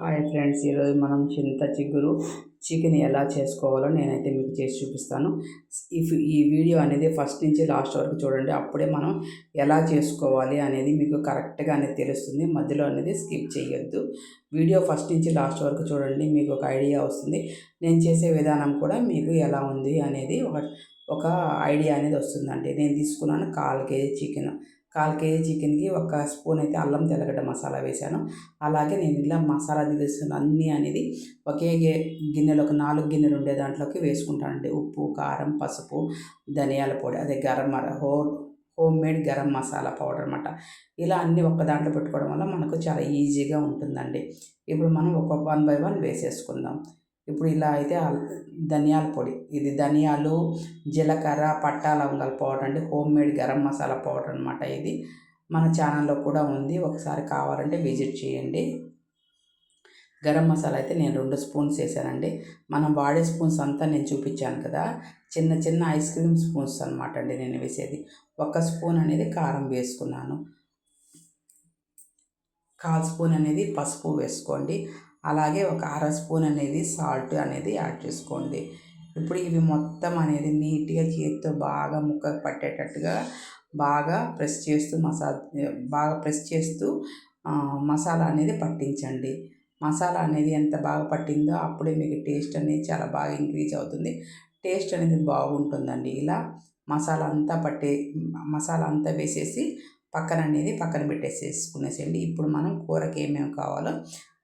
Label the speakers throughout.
Speaker 1: Hi friends ఈరోజు మనం చింత చిగురు చికెన్ ఎలా చేసుకోవాలో నేనైతే మీకు చేసి చూపిస్తాను. ఇఫ్ ఈ వీడియో అనేది ఫస్ట్ నుంచి లాస్ట్ వరకు చూడండి అప్పుడే మనం ఎలా చేసుకోవాలి అనేది మీకు కరెక్ట్గా అనేది తెలుస్తుంది. మధ్యలో అనేది స్కిప్ చేయొద్దు. వీడియో ఫస్ట్ నుంచి లాస్ట్ వరకు చూడండి మీకు ఒక ఐడియా వస్తుంది. నేను చేసే విధానం కూడా మీకు ఎలా ఉంది అనేది ఒక ఒక ఐడియా అనేది వస్తుందండి. నేను తీసుకున్నాను కాల్ కేజీ చికెన్. కాల్ కేజీ చికెన్కి ఒక స్పూన్ అయితే అల్లం తెల్లగడ్డ మసాలా వేశాను. అలాగే నేను ఇలా మసాలా దిగుస్తున్న అన్నీ అనేది ఒకే గిన్నెలు ఒక నాలుగు గిన్నెలు ఉండే దాంట్లోకి వేసుకుంటానండి ఉప్పు కారం పసుపు ధనియాల పొడి అదే గరం హో home made garam masala powder అనమాట ఇలా అన్నీ ఒక్క దాంట్లో పెట్టుకోవడం వల్ల మనకు చాలా ఈజీగా ఉంటుందండి. ఇప్పుడు మనం ఒక వన్ బై వన్ వేసేసుకుందాం. ఇప్పుడు ఇలా అయితే ధనియాల పొడి. ఇది ధనియాలు జీలకర్ర పట్టా లవంగాల పౌడర్ అండి. Home made garam masala powder అనమాట ఇది. మన ఛానల్లో కూడా ఉంది. ఒకసారి కావాలంటే విజిట్ చేయండి. గరం మసాలా అయితే నేను రెండు స్పూన్స్ వేసానండి. మనం వాడే స్పూన్స్ అంతా నేను చూపించాను కదా. చిన్న చిన్న ఐస్ క్రీమ్ స్పూన్స్ అనమాట అండి నేను వేసేది. ఒక స్పూన్ అనేది కారం వేసుకున్నాను. కాల్ స్పూన్ అనేది పసుపు వేసుకోండి. అలాగే ఒక అర స్పూన్ అనేది సాల్ట్ అనేది యాడ్ చేసుకోండి. ఇప్పుడు ఇవి మొత్తం అనేది నీట్గా చేతితో బాగా ముక్కకు పట్టేటట్టుగా బాగా ప్రెస్ చేస్తూ మసాలా బాగా ప్రెస్ చేస్తూ మసాలా అనేది పట్టించండి. మసాలా అనేది ఎంత బాగా పట్టిందో అప్పుడే మీకు టేస్ట్ అనేది చాలా బాగా ఇంక్రీజ్ అవుతుంది. టేస్ట్ అనేది బాగుంటుందండి. ఇలా మసాలా అంతా పట్టే మసాలా అంతా వేసేసి పక్కన అనేది పక్కన పెట్టేసేసుకునేసేయండి. ఇప్పుడు మనం కూరకి ఏమేమి కావాలో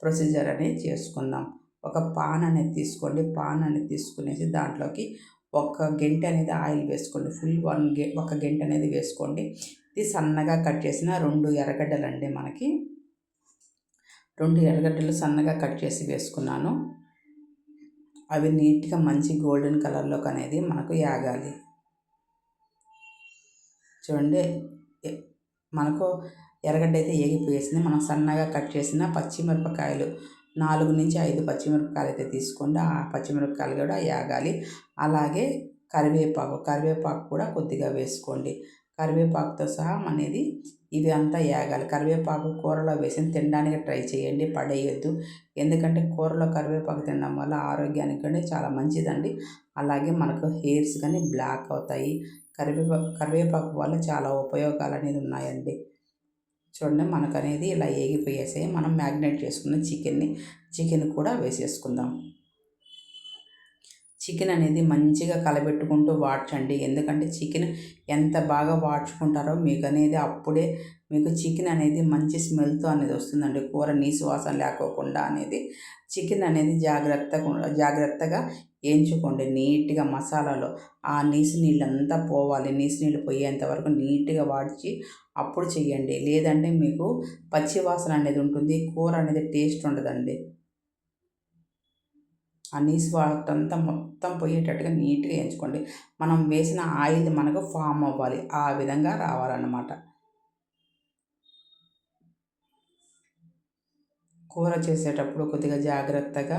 Speaker 1: ప్రొసీజర్ అనేది చేసుకుందాం. ఒక పాన్ అనేది తీసుకోండి. పాన్ అనేది తీసుకునేసి దాంట్లోకి ఒక గంట అనేది ఆయిల్ వేసుకోండి. ఫుల్ వన్ గె ఒక గంట అనేది వేసుకోండి. ఇది సన్నగా కట్ చేసిన రెండు ఎర్రగడ్డలు అండి మనకి. రెండు ఎర్రగడ్డలు సన్నగా కట్ చేసి వేసుకున్నాను. అవి నీట్గా మంచి గోల్డెన్ కలర్లోకి అనేది మనకు యాగాలి. చూడండి మనకు ఎర్రగడ్డ అయితే ఏగిపోయేసింది. మనం సన్నగా కట్ చేసిన పచ్చిమిరపకాయలు నాలుగు నుంచి ఐదు పచ్చిమిరపకాయలు అయితే తీసుకోండి. ఆ పచ్చిమిరపకాయలు కూడా యాగాలి. అలాగే కరివేపాకు కరివేపాకు కూడా కొద్దిగా వేసుకోండి. కరివేపాకుతో సహా అనేది ఇవి అంతా ఏగాలి కరివేపాకు కూరలో వేసి తినడానికి ట్రై చేయండి పడేయద్దు. ఎందుకంటే కూరలో కరివేపాకు తినడం వల్ల ఆరోగ్యానికి కూడా చాలా మంచిదండి. అలాగే మనకు హెయిర్స్ కానీ బ్లాక్ అవుతాయి. కరివేపాకు కరివేపాకు వల్ల చాలా ఉపయోగాలు అనేది ఉన్నాయండి. చూడండి మనకనేది ఇలా ఏగిపోయేసాయి. మనం మ్యాగ్నేట్ చేసుకున్న చికెన్ని చికెన్ కూడా వేసేసుకుందాం. చికెన్ అనేది మంచిగా కలబెట్టుకుంటూ వాడ్చండి. ఎందుకంటే చికెన్ ఎంత బాగా వాడ్చుకుంటారో మీకు అనేది అప్పుడే మీకు చికెన్ అనేది మంచి స్మెల్తో అనేది వస్తుందండి. కూర నీసు వాసన లేకోకుండా అనేది చికెన్ అనేది జాగ్రత్తగా జాగ్రత్తగా వేయించుకోండి నీట్గా మసాలాలో. ఆ నీసు నీళ్ళంతా పోవాలి. నీసు నీళ్ళు పోయేంత వరకు నీట్గా వాడిచి అప్పుడు చేయండి లేదంటే మీకు పచ్చి వాసన అనేది ఉంటుంది కూర అనేది టేస్ట్ ఉండదండి. ఆ నీసు వాటంతా మొత్తం పోయేటట్టుగా నీట్గా వేయించుకోండి మనం వేసిన ఆయిల్ మనకు ఫామ్ అవ్వాలి. ఆ విధంగా రావాలన్నమాట. కూర చేసేటప్పుడు కొద్దిగా జాగ్రత్తగా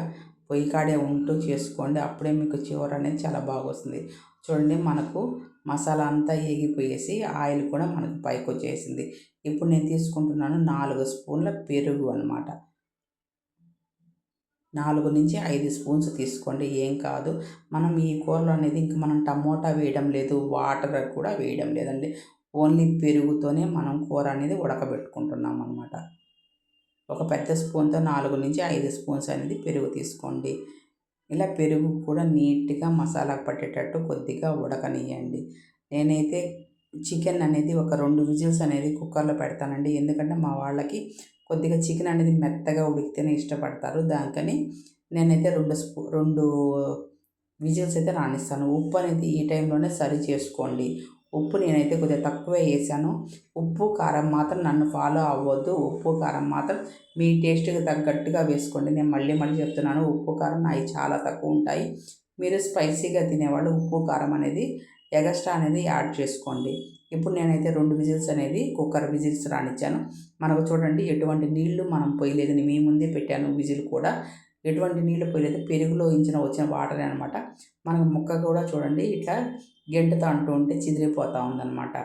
Speaker 1: పొయ్యి కాడే ఉంటూ చేసుకోండి. అప్పుడే మీకు చివర అనేది చాలా బాగా వస్తుంది చూడండి మనకు మసాలా అంతా ఏగిపోయేసి ఆయిల్ కూడా మనకు పైకి వచ్చేసింది. ఇప్పుడు నేను తీసుకుంటున్నాను నాలుగు స్పూన్ల పెరుగు అనమాట నాలుగు నుంచి ఐదు స్పూన్స్ తీసుకోండి. ఏం కాదు. మనం ఈ కూరలో అనేది ఇంక మనం టమోటా వేయడం లేదు వాటర్ కూడా వేయడం లేదండి. ఓన్లీ పెరుగుతోనే మనం కూర అనేది ఉడకబెట్టుకుంటున్నాం అనమాట ఒక పెద్ద స్పూన్తో నాలుగు నుంచి ఐదు స్పూన్స్ అనేది పెరుగు తీసుకోండి. ఇలా పెరుగు కూడా నీట్గా మసాలా పట్టేటట్టు కొద్దిగా ఉడకనియండి నేనైతే చికెన్ అనేది ఒక రెండు విజిల్స్ అనేది కుక్కర్లో పెడతానండి. ఎందుకంటే మా వాళ్ళకి కొద్దిగా చికెన్ అనేది మెత్తగా ఉడికితేనే ఇష్టపడతారు. దానికని నేనైతే రెండు స్పూ రెండు విజిల్స్ అయితే రాణిస్తాను ఉప్పు అనేది ఈ టైంలోనే సరి చేసుకోండి. ఉప్పు నేనైతే కొద్దిగా తక్కువే వేసాను. ఉప్పు కారం మాత్రం నన్ను ఫాలో అవ్వద్దు. ఉప్పు కారం మాత్రం మీ టేస్ట్కి తగ్గట్టుగా వేసుకోండి. నేను మళ్ళీ మళ్ళీ చెప్తున్నాను ఉప్పు కారం నాయి చాలా తక్కువ ఉంటాయి. మీరు స్పైసీగా తినేవాళ్ళు ఉప్పు కారం అనేది ఎగస్ట్రా అనేది యాడ్ చేసుకోండి. ఇప్పుడు నేనైతే రెండు విజిల్స్ అనేది కుక్కర్ విజిల్స్ రానిచ్చాను. మనకు చూడండి ఎటువంటి నీళ్ళు మనం పోయలేదని మీ ముందే పెట్టాను విజిల్ కూడా. ఎటువంటి నీళ్ళు పోయలేదు పెరుగులో ఇంచిన వచ్చిన వాటరే అనమాట మనకు ముక్క కూడా చూడండి ఇట్లా గెంటుతో అంటూ ఉంటే చిదిరిపోతూ ఉందన్నమాట.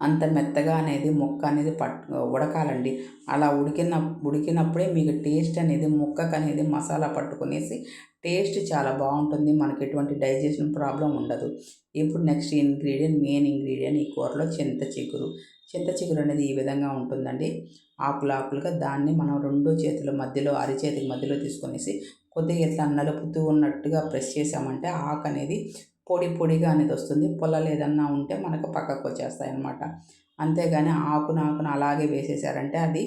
Speaker 1: అంత మెత్తగా అనేది ముక్క అనేది పట్ ఉడకాలండి. అలా ఉడికిన ఉడికినప్పుడే మీకు టేస్ట్ అనేది ముక్కకు అనేది మసాలా పట్టుకునేసి టేస్ట్ చాలా బాగుంటుంది. మనకి ఎటువంటి డైజెషన్ ప్రాబ్లం ఉండదు. ఇప్పుడు నెక్స్ట్ ఇంగ్రీడియంట్ మెయిన్ ఇంగ్రీడియంట్ ఈ కూరలో చింత చిగురు. చింత చిగురు అనేది ఈ విధంగా ఉంటుందండి. ఆకులు ఆకులుగా దాన్ని మనం రెండు చేతుల మధ్యలో అరిచేతికి మధ్యలో తీసుకునేసి కొద్దిగా ఇట్లా నలుపుతూ ఉన్నట్టుగా ప్రెస్ చేసామంటే ఆకు అనేది పొడి పొడిగా అనేది వస్తుంది. పొలాలు ఏదన్నా ఉంటే మనకు పక్కకు వచ్చేస్తాయి అన్నమాట అంతేగాని ఆకును ఆకును అలాగే వేసేసారంటే అది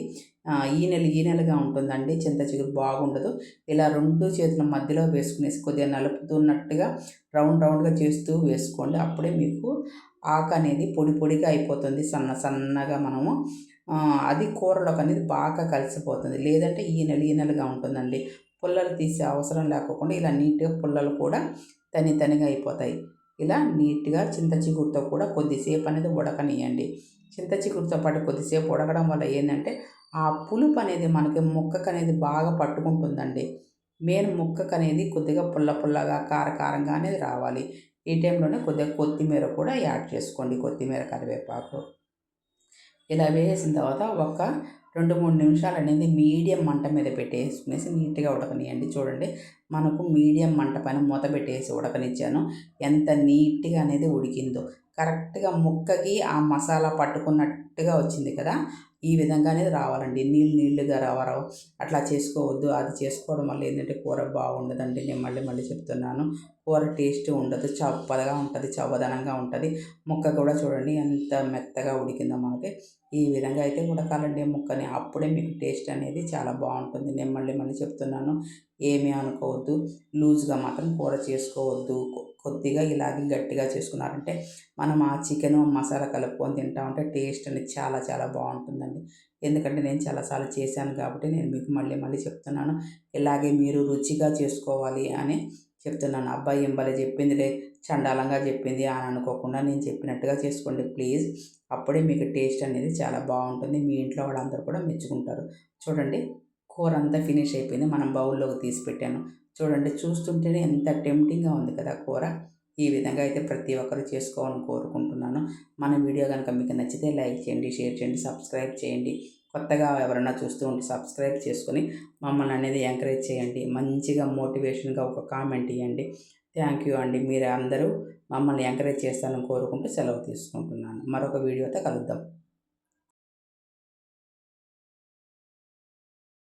Speaker 1: ఈనెలు ఈనెలుగా ఉంటుందండి. చింత చిగురు బాగుండదు. ఇలా రెండు చేతుల మధ్యలో వేసుకునేసి కొద్దిగా నలుపుతున్నట్టుగా రౌండ్ రౌండ్గా చేస్తూ వేసుకోండి. అప్పుడే మీకు ఆకు అనేది పొడి పొడిగా అయిపోతుంది. సన్న సన్నగా మనము అది కూరలోకి అనేది బాగా కలిసిపోతుంది. లేదంటే ఈనెలు ఈనెలుగా ఉంటుందండి. పుల్లలు తీసే అవసరం లేకుండా ఇలా నీట్గా పుల్లలు కూడా తని తనిగా అయిపోతాయి. ఇలా నీట్గా చింత చిగురుతో కూడా కొద్దిసేపు అనేది ఉడకనియండి చింత చిగురుతో పాటు కొద్దిసేపు ఉడకడం వల్ల ఏంటంటే ఆ పులుపు అనేది మనకి ముక్కకు అనేది బాగా పట్టుకుంటుందండి. మెయిన్ ముక్కకు అనేది కొద్దిగా పుల్ల పుల్లగా కారకారంగా అనేది రావాలి. ఈ టైంలోనే కొద్దిగా కొత్తిమీర కూడా యాడ్ చేసుకోండి కొత్తిమీర కరివేపాకు. ఇలా వేసిన తర్వాత ఒక రెండు మూడు నిమిషాలు అనేది మీడియం మంట మీద పెట్టేసుకునేసి నీట్గా ఉడకనియండి. చూడండి మనకు మీడియం మంట పైన మూత పెట్టేసి ఉడకనిచ్చాను. ఎంత నీట్గా అనేది ఉడికిందో. కరెక్ట్గా ముక్కకి ఆ మసాలా పట్టుకున్నట్టుగా వచ్చింది కదా ఈ విధంగా అనేది రావాలండి. నీళ్ళు నీళ్ళుగా రావరావు. అట్లా చేసుకోవద్దు అది చేసుకోవడం వల్ల ఏంటంటే కూర బాగుండదండి. నేను మళ్ళీ మళ్ళీ చెప్తున్నాను. కూర టేస్ట్ ఉండదు చప్పదగా ఉంటుంది చవదనంగా ఉంటుంది. ముక్క కూడా చూడండి ఎంత మెత్తగా ఉడికిందో మనకి. ఈ విధంగా అయితే ఉడకాలండి ముక్కని. అప్పుడే మీకు టేస్ట్ అనేది చాలా బాగుంటుంది. నేను మళ్ళీ మళ్ళీ చెప్తున్నాను. ఏమీ అనుకోవద్దు. లూజ్గా మాత్రం కూర చేసుకోవద్దు. కొద్దిగా ఇలాగే గట్టిగా చేసుకున్నారంటే మనం ఆ చికెన్ మసాలా కలుపుకొని తింటా ఉంటే టేస్ట్ అనేది చాలా చాలా బాగుంటుందండి. ఎందుకంటే నేను చాలాసార్లు చేశాను కాబట్టి నేను మీకు మళ్ళీ మళ్ళీ చెప్తున్నాను. ఇలాగే మీరు రుచిగా చేసుకోవాలి అని చెప్తున్నాను. అబ్బాయి ఏం చెప్పిందిలే చండాలంగా చెప్పింది అని అనుకోకుండా నేను చెప్పినట్టుగా చేసుకోండి ప్లీజ్. అప్పుడే మీకు టేస్ట్ అనేది చాలా బాగుంటుంది. మీ ఇంట్లో వాళ్ళందరూ కూడా మెచ్చుకుంటారు. చూడండి. కూర అంతా ఫినిష్ అయిపోయింది. మనం బౌల్లోకి తీసి పెట్టాను. చూడండి చూస్తుంటేనే ఎంత టెంప్టింగ్గా ఉంది కదా కూర. ఈ విధంగా అయితే ప్రతి ఒక్కరు చేసుకోవాలని కోరుకుంటున్నాను. మన వీడియో కనుక మీకు నచ్చితే లైక్ చేయండి షేర్ చేయండి సబ్స్క్రైబ్ చేయండి. కొత్తగా ఎవరైనా చూస్తూ ఉంటే సబ్స్క్రైబ్ చేసుకొని మమ్మల్ని అనేది ఎంకరేజ్ చేయండి. మంచిగా మోటివేషన్గా ఒక కామెంట్ ఇవ్వండి థ్యాంక్ యూ అండి. మీరు అందరూ మమ్మల్ని ఎంకరేజ్ చేస్తారని కోరుకుంటూ సెలవు తీసుకుంటున్నాను. మరొక వీడియోతో కలుద్దాం.